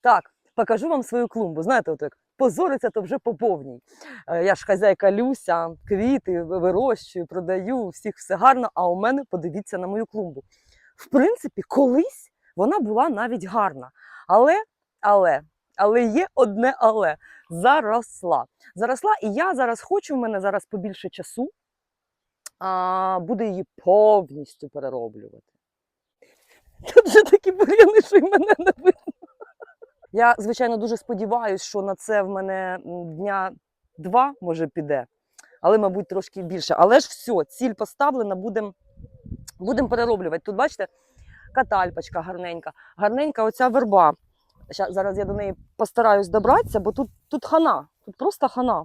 Так, покажу вам свою клумбу. Знаєте, от як позориться, то вже по повній. Е, Я ж хазяйка Люся, квіти вирощую, продаю, всіх все гарно. А у мене подивіться на мою клумбу. В принципі, колись вона була навіть гарна. Але, але, але є одне але заросла. Заросла, і я зараз хочу, в мене зараз побільше часу, а, буде її повністю перероблювати. Тут вже такі бур'яни, що й мене не видно. Я, звичайно, дуже сподіваюся, що на це в мене дня два, може, піде, але, мабуть, трошки більше. Але ж все, ціль поставлена, будемо будем перероблювати. Тут, бачите, катальпочка гарненька, гарненька оця верба. Ща, зараз я до неї постараюсь добратися, бо тут, тут хана, тут просто хана.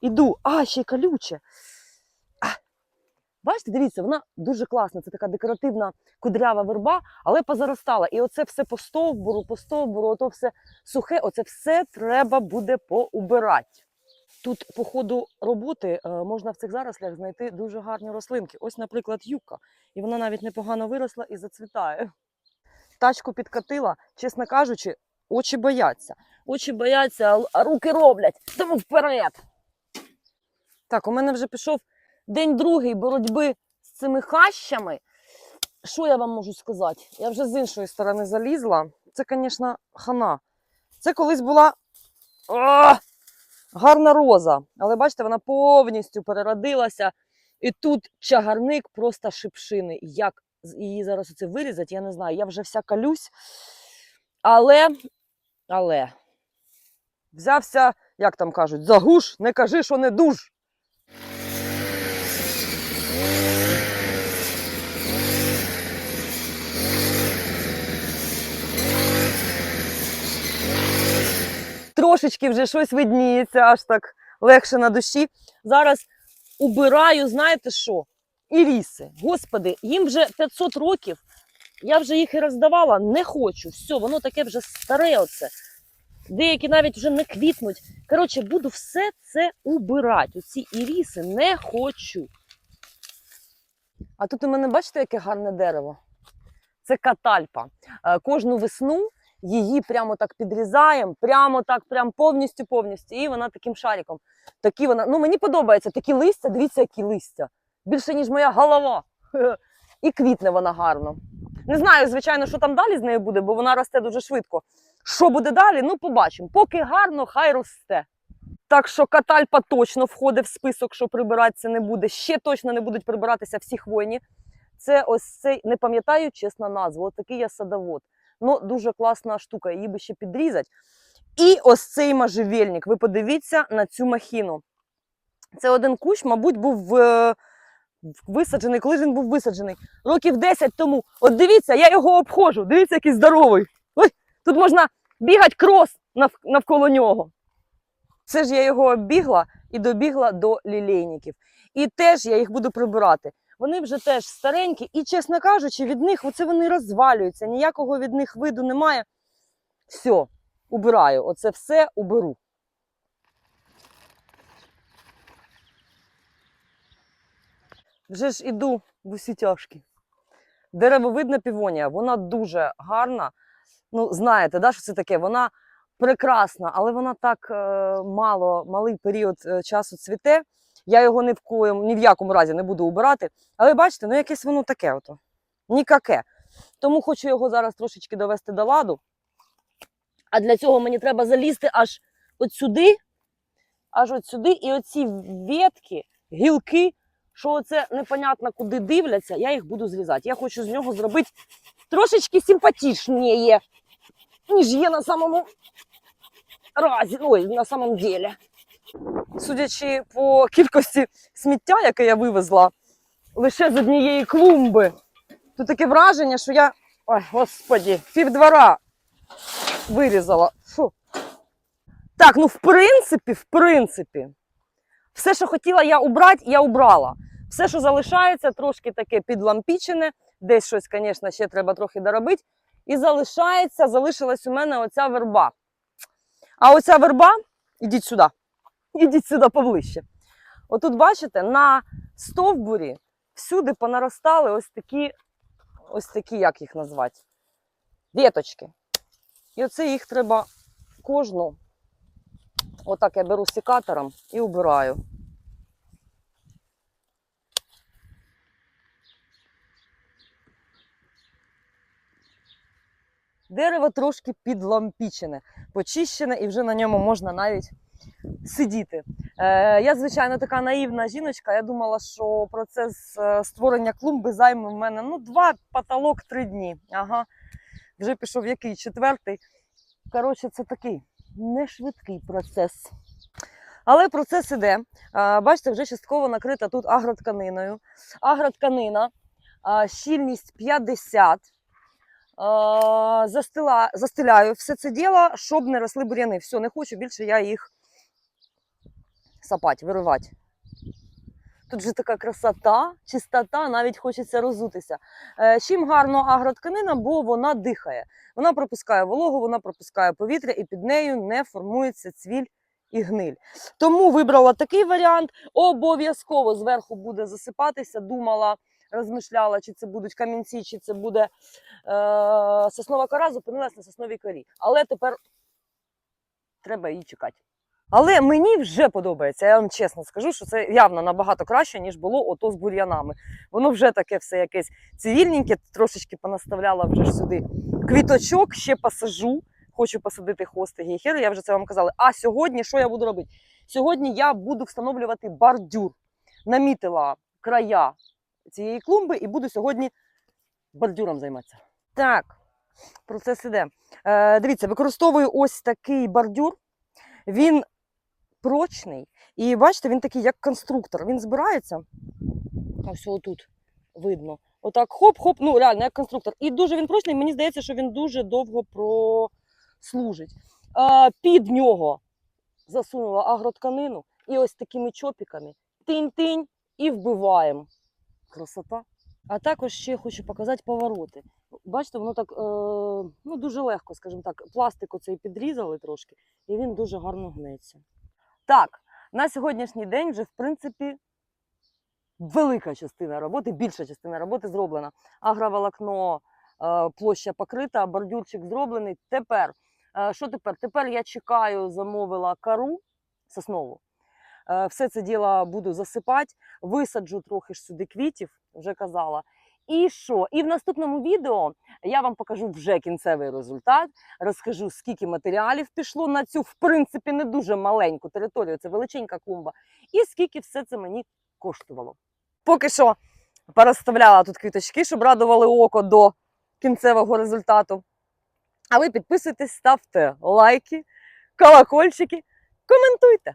Іду, а, ще й колюче. Бачите, дивіться, вона дуже класна. Це така декоративна кудрява верба, але позаростала. І оце все по стовбуру, по стовбуру, ото все сухе, оце все треба буде поубирати. Тут, по ходу роботи, е, можна в цих зарослях знайти дуже гарні рослинки. Ось, наприклад, юка. І вона навіть непогано виросла і зацвітає. Тачку підкатила, чесно кажучи, очі бояться. Очі бояться, а руки роблять. Тому вперед. Так, у мене вже пішов день другий боротьби з цими хащами. Що я вам можу сказати? Я вже з іншої сторони залізла. Це, звісно, хана. Це колись була а, гарна роза. Але бачите, вона повністю переродилася. І тут чагарник просто шипшини. Як її зараз оце вирізати, я не знаю. Я вже вся калюсь. Але, але, взявся, як там кажуть, за гуш, не кажи, що не душ. Трошечки вже щось видніється, аж так легше на душі. Зараз убираю, знаєте що? Іріси. Господи, їм вже 500 років. Я вже їх і роздавала, не хочу. Все, воно таке вже старе оце. Деякі навіть вже не квітнуть. Коротше, буду все це убирати. Оці іріси не хочу. А тут у мене, бачите, яке гарне дерево? Це катальпа. Е, Кожну весну її прямо так підрізаємо, прямо так, прям повністю повністю. І вона таким шариком. Такі вона, ну мені подобається такі листя, дивіться, які листя. Більше, ніж моя голова. І квітне вона гарно. Не знаю, звичайно, що там далі з нею буде, бо вона росте дуже швидко. Що буде далі? Ну, побачимо. Поки гарно, хай росте. Так що катальпа точно входить в список, що прибиратися не буде. Ще точно не будуть прибиратися всі хвойні. Це ось цей, не пам'ятаю чесно назву, от такий я садовод. Ну, дуже класна штука, її би ще підрізати. І ось цей можжевельник. Ви подивіться на цю махіну. Це один кущ, мабуть, був е, висаджений, коли ж він був висаджений? Років 10 тому. От дивіться, я його обходжу. Дивіться, який здоровий. Ой, тут можна бігати крос нав- навколо нього. Це ж я його оббігла і добігла до лілейників. І теж я їх буду прибирати. Вони вже теж старенькі, і, чесно кажучи, від них оце вони розвалюються, ніякого від них виду немає. Все, убираю. Оце все уберу. Вже ж іду в усі тяжкі. Деревовидна півонія, вона дуже гарна. Ну, знаєте, да, що це таке? Вона прекрасна, але вона так е, мало, малий період е, часу цвіте. Я його ні в, коєму, ні в якому разі не буду убирати. Але бачите, ну якесь воно таке. ото. Нікаке. Тому хочу його зараз трошечки довести до ладу. А для цього мені треба залізти аж от сюди, аж от сюди, і оці ветки, гілки, що оце непонятно куди дивляться, я їх буду зрізати. Я хочу з нього зробити трошечки симпатичніше, ніж є на самому разі, ой, на самом деле. Судячи по кількості сміття, яке я вивезла лише з однієї клумби, то таке враження, що я, ой, господі, півдвора вирізала. Фу. Так, ну в принципі, в принципі, все, що хотіла я убрати, я убрала. Все, що залишається, трошки таке підлампічене, десь щось, звісно, ще треба трохи доробити. І залишається, залишилась у мене оця верба. А оця верба, ідіть сюди, ідіть сюди поближче. Отут, бачите, на стовбурі всюди понаростали ось такі, ось такі, як їх назвати, віточки. І оце їх треба кожну. Отак я беру секатором і убираю. Дерево трошки підлампічене, почищене, і вже на ньому можна навіть сидіти. Е, я, звичайно, така наївна жіночка. Я думала, що процес е, створення клумби займе в мене ну, два потолок, три дні. Ага. Вже пішов який четвертий. Коротше, це такий не швидкий процес. Але процес іде. Бачите, вже частково накрита тут агротканиною. Агротканина, щільність 50. А, Застила, застеляю все це діло, щоб не росли бур'яни. Все, не хочу більше я їх сапати, виривати. Тут же така красота, чистота, навіть хочеться розутися. Е, Чим гарно агротканина, бо вона дихає. Вона пропускає вологу, вона пропускає повітря, і під нею не формується цвіль і гниль. Тому вибрала такий варіант. Обов'язково зверху буде засипатися. Думала, розмишляла, чи це будуть камінці, чи це буде е, соснова кора, зупинилась на сосновій корі. Але тепер треба її чекати. Але мені вже подобається, я вам чесно скажу, що це явно набагато краще, ніж було ото з бур'янами. Воно вже таке все якесь цивільненьке, трошечки понаставляла вже сюди квіточок, ще посажу. Хочу посадити хости гейхери, я вже це вам казала. А сьогодні що я буду робити? Сьогодні я буду встановлювати бордюр. Намітила края цієї клумби і буду сьогодні бордюром займатися. Так, процес іде. Е, дивіться, використовую ось такий бордюр. Він прочний. І бачите, він такий, як конструктор. Він збирається. Ось отут видно. Отак хоп-хоп, ну реально, як конструктор. І дуже він прочний, мені здається, що він дуже довго прослужить. А, під нього засунула агротканину і ось такими чопіками тинь-тинь і вбиваємо. Красота. А також ще хочу показати повороти. Бачите, воно так е, ну, дуже легко, скажімо так, пластик оцей підрізали трошки, і він дуже гарно гнеться. Так, на сьогоднішній день вже, в принципі, велика частина роботи, більша частина роботи зроблена. Агроволокно, е, площа покрита, бордюрчик зроблений. Тепер, е, що тепер? Тепер я чекаю, замовила кару соснову. Е, Все це діло буду засипати, висаджу трохи ж сюди квітів, вже казала. І що? І в наступному відео я вам покажу вже кінцевий результат, розкажу, скільки матеріалів пішло на цю, в принципі, не дуже маленьку територію, це величенька клумба, і скільки все це мені коштувало. Поки що порозставляла тут квіточки, щоб радували око до кінцевого результату. А ви підписуйтесь, ставте лайки, колокольчики, коментуйте.